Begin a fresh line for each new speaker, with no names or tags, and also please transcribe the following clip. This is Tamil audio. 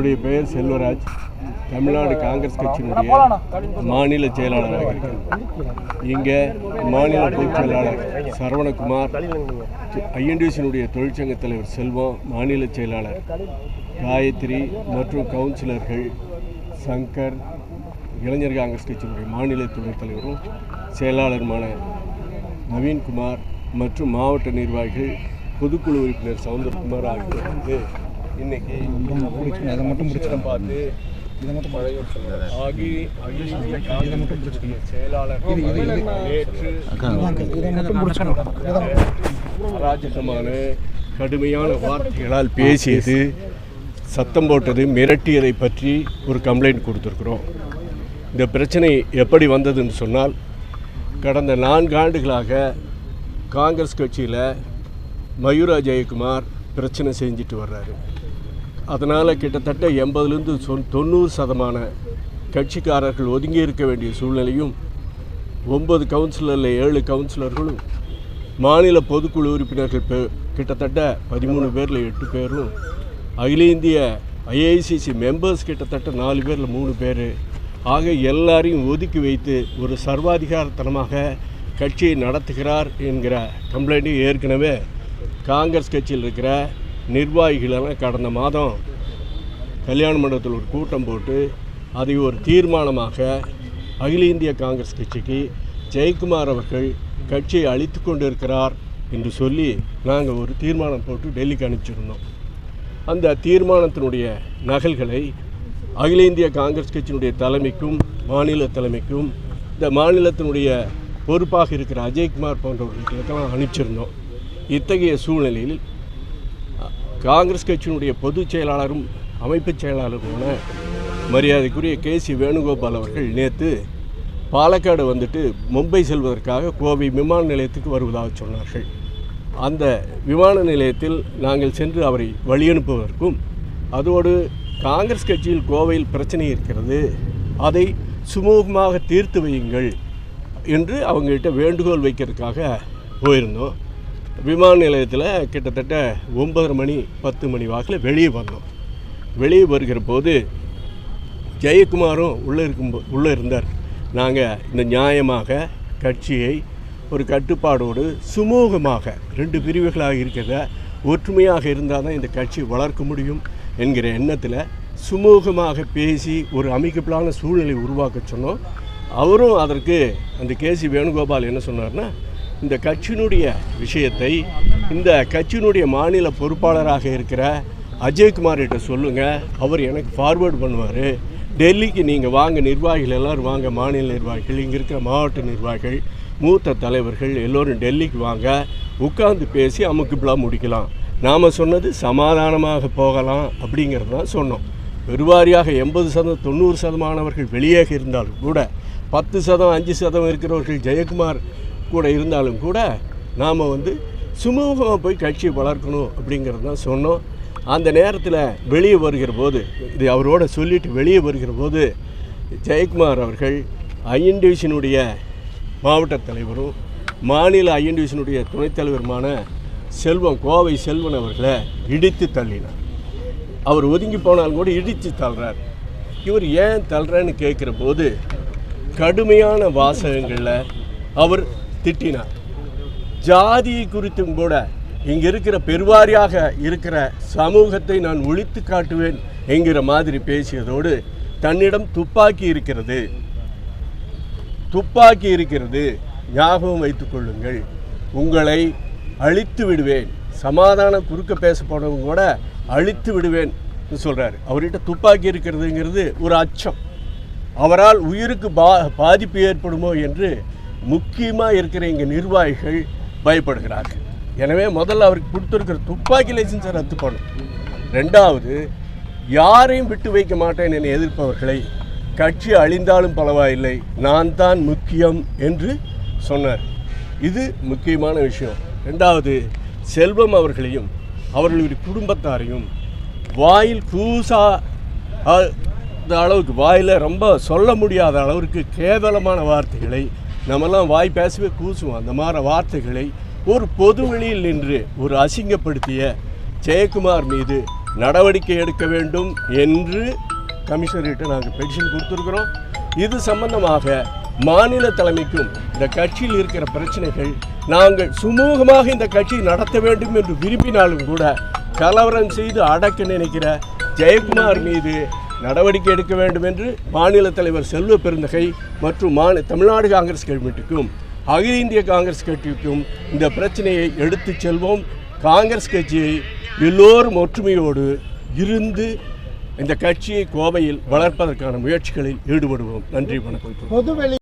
என்னுடைய பெயர் செல்வராஜ். தமிழ்நாடு காங்கிரஸ் கட்சியினுடைய மாநில செயலாளராக இருக்கிறேன் இங்கே மாநில பொதுச் செயலாளர் சரவணகுமார் ஐஎன்டிசியினுடைய தொழிற்சங்க தலைவர் செல்வம் மாநில செயலாளர் காயத்ரி மற்றும் கவுன்சிலர்கள் சங்கர் இளைஞர் காங்கிரஸ் கட்சியினுடைய மாநில துணைத் தலைவரும் செயலாளருமான நவீன்குமார் மற்றும் மாவட்ட நிர்வாகிகள் பொதுக்குழு உறுப்பினர் சவுந்தரகுமார் ஆகியோர் வந்து இன்னைக்கு அதை மட்டும் பிடிச்சிடம் பார்த்து
இதை மட்டும்
ஆகி அகில இந்திய காங்கிரஸ் கட்சியினுடைய செயலாளர் நேற்று
இதை மட்டும் பிடிச்சிக்கணும்.
அராஜகமான கடுமையான வார்த்தைகளால் பேசியது சத்தம் போட்டது மிரட்டியதை பற்றி ஒரு கம்ப்ளைண்ட் கொடுத்துருக்குறோம். இந்த பிரச்சனை எப்படி வந்ததுன்னு சொன்னால் கடந்த நான்கு ஆண்டுகளாக காங்கிரஸ் கட்சியில் மயூரா ஜெயக்குமார் பிரச்சனை செஞ்சுட்டு வர்றாரு. அதனால் கிட்டத்தட்ட எண்பதுலேருந்து சொ தொண்ணூறு சதமான கட்சிக்காரர்கள் ஒதுங்கி இருக்க வேண்டிய சூழ்நிலையும் ஒன்பது கவுன்சிலரில் ஏழு கவுன்சிலர்களும் மாநில பொதுக்குழு உறுப்பினர்கள் பே கிட்டத்தட்ட பதிமூணு பேரில் எட்டு பேரும் அகில இந்திய ஐஐசிசி மெம்பர்ஸ் கிட்டத்தட்ட நாலு பேரில் மூணு பேர். ஆக எல்லாரையும் ஒதுக்கி வைத்து ஒரு சர்வாதிகாரத்தனமாக கட்சியை நடத்துகிறார் என்கிற கம்ப்ளைண்ட்டு ஏற்கனவே காங்கிரஸ் கட்சியில் இருக்கிற நிர்வாகிகளெல்லாம் கடந்த மாதம் கல்யாண மண்டபத்தில் ஒரு கூட்டம் போட்டு அதை ஒரு தீர்மானமாக அகில இந்திய காங்கிரஸ் கட்சிக்கு ஜெயக்குமார் அவர்கள் கட்சியை அழித்து கொண்டு இருக்கிறார் என்று சொல்லி நாங்கள் ஒரு தீர்மானம் போட்டு டெல்லிக்கு அனுப்பிச்சிருந்தோம். அந்த தீர்மானத்தினுடைய நகல்களை அகில இந்திய காங்கிரஸ் கட்சியினுடைய தலைமைக்கும் மாநில தலைமைக்கும் இந்த மாநிலத்தினுடைய பொறுப்பாக இருக்கிற அஜய்குமார் போன்றவர்களுக்கெல்லாம் அனுப்பிச்சிருந்தோம். இத்தகைய சூழ்நிலையில் காங்கிரஸ் கட்சியினுடைய பொதுச் செயலாளரும் அமைப்புச் செயலாளருமான மரியாதைக்குரிய கே. சி. வேணுகோபால் அவர்கள் நேற்று பாலக்காடு வந்துட்டு மும்பை செல்வதற்காக கோவை விமான நிலையத்துக்கு வருவதாக சொன்னார்கள். அந்த விமான நிலையத்தில் நாங்கள் சென்று அவரை வழியனுப்புவதற்கும் அதோடு காங்கிரஸ் கட்சியில் கோவையில் பிரச்சனை இருக்கிறது அதை சுமூகமாக தீர்த்து வையுங்கள் என்று அவங்கள்ட்ட வேண்டுகோள் வைக்கிறதுக்காக போயிருந்தோம். விமான நிலையத்தில் கிட்டத்தட்ட ஒன்பதரை மணி பத்து மணி வாக்கில் வெளியே வந்தோம். வெளியே வருகிற போது ஜெயக்குமாரும் உள்ளே இருக்கும் உள்ளே இருந்தார். நாங்கள் இந்த நியாயமாக கட்சியை ஒரு கட்டுப்பாடோடு சுமூகமாக ரெண்டு பிரிவுகளாக இருக்கிறத ஒற்றுமையாக இருந்தால் தான் இந்த கட்சி வளர்க்க முடியும் என்கிற எண்ணத்தில் சுமூகமாக பேசி ஒரு அமைக்கப்படான சூழ்நிலை உருவாக்க சொன்னோம். அவரும் அதற்கு அந்த கேசி வேணுகோபால் என்ன சொன்னார்னா இந்த கட்சியினுடைய விஷயத்தை இந்த கட்சியினுடைய மாநில பொறுப்பாளராக இருக்கிற அஜய்குமார்கிட்ட சொல்லுங்கள் அவர் எனக்கு ஃபார்வேர்டு பண்ணுவார். டெல்லிக்கு நீங்கள் வாங்க நிர்வாகிகள் எல்லோரும் வாங்க மாநில நிர்வாகிகள் இங்கே இருக்கிற மாவட்ட நிர்வாகிகள் மூத்த தலைவர்கள் எல்லோரும் டெல்லிக்கு வாங்க உட்கார்ந்து பேசி அமுக்குப்பெல்லாம் முடிக்கலாம். நாம் சொன்னது சமாதானமாக போகலாம் அப்படிங்கிறது தான் சொன்னோம். பெருவாரியாக எண்பது சதம் தொண்ணூறு சதமானவர்கள் வெளியாக இருந்தாலும் கூட பத்து சதம் அஞ்சு சதம் இருக்கிறவர்கள் ஜெயக்குமார் கூட இருந்தாலும் கூட நாம் வந்து சுமூகமாக போய் கட்சியை வளர்க்கணும் அப்படிங்கிறது தான் சொன்னோம். அந்த நேரத்தில் வெளியே வருகிற போது இது அவரோட சொல்லிட்டு வெளியே வருகிற போது ஜெயக்குமார் அவர்கள் ஐஎன்டிவிஷனுடைய மாவட்ட தலைவரும் மாநில ஐஎன்டிவிஷனுடைய துணைத்தலைவருமான துணைத் தலைவருமான செல்வம் கோவை செல்வன் அவர்களை இடித்து தள்ளினார். அவர் ஒதுங்கி போனாலும் கூட இடித்து தள்ளுறார். இவர் ஏன் தள்ளுறேன்னு கேட்குற போது கடுமையான வாசகங்களில் அவர் திட்டினார் ஜாதி குறித்தும் கூட இங்கே இருக்கிற பெருவாரியாக இருக்கிற சமூகத்தை நான் ஒழித்து காட்டுவேன் என்கிற மாதிரி பேசியதோடு தன்னிடம் துப்பாக்கி இருக்கிறது. துப்பாக்கி இருக்கிறது. ஞாபகம் வைத்துக் கொள்ளுங்கள். உங்களை அழித்து விடுவேன். சமாதானம் குறுக்க பேச போனவங்க கூட அழித்து விடுவேன் சொல்கிறாரு அவர்கிட்ட துப்பாக்கி இருக்கிறதுங்கிறது ஒரு அச்சம். அவரால் உயிருக்கு பா பாதிப்பு ஏற்படுமோ என்று முக்கியமாக இருக்கிற எங்கள் நிர்வாகிகள் பயப்படுகிறார்கள். எனவே முதல்ல அவருக்கு கொடுத்துருக்கிற துப்பாக்கி லைசன்ஸை ரத்து பண்ணும் ரெண்டாவது யாரையும் விட்டு வைக்க மாட்டேன் என எதிர்ப்பவர்களை கட்சி அழிந்தாலும் பரவாயில்லை நான் தான் முக்கியம் என்று சொன்னார். இது முக்கியமான விஷயம். ரெண்டாவது செல்வம் அவர்களையும் அவர்களுடைய குடும்பத்தாரையும் வாயில் கூசா அந்த அளவுக்கு வாயில் ரொம்ப சொல்ல முடியாத அளவிற்கு கேவலமான வார்த்தைகளை நம்மெல்லாம் வாய் பேசவே கூசுவோம். அந்த மாதிரி வார்த்தைகளை ஒரு பொது வெளியில் நின்று ஒரு அசிங்கப்படுத்திய ஜெயக்குமார் மீது நடவடிக்கை எடுக்க வேண்டும் என்று கமிஷனர்கிட்ட நாங்கள் பெட்டிஷன் கொடுத்துருக்குறோம். இது சம்பந்தமாக மாநில தலைமைக்கும் இந்த கட்சியில் இருக்கிற பிரச்சனைகள் நாங்கள் சுமூகமாக இந்த கட்சி நடத்த வேண்டும் என்று விரும்பினாலும் கூட கலவரம் செய்து அடக்க நினைக்கிற ஜெயக்குமார் மீது நடவடிக்கை எடுக்க வேண்டும் என்று மாநில தலைவர் செல்வ பெருந்தகை மற்றும் மாநில தமிழ்நாடு காங்கிரஸ் கமிட்டிக்கும் அகில இந்திய காங்கிரஸ் கட்சிக்கும் இந்த பிரச்சனையை எடுத்துச் செல்வோம். காங்கிரஸ் கட்சியை எல்லோரும் ஒற்றுமையோடு இருந்து இந்த கட்சியை கோவையில் வளர்ப்பதற்கான முயற்சிகளில் ஈடுபடுவோம். நன்றி வணக்கம்.
பொதுவெளி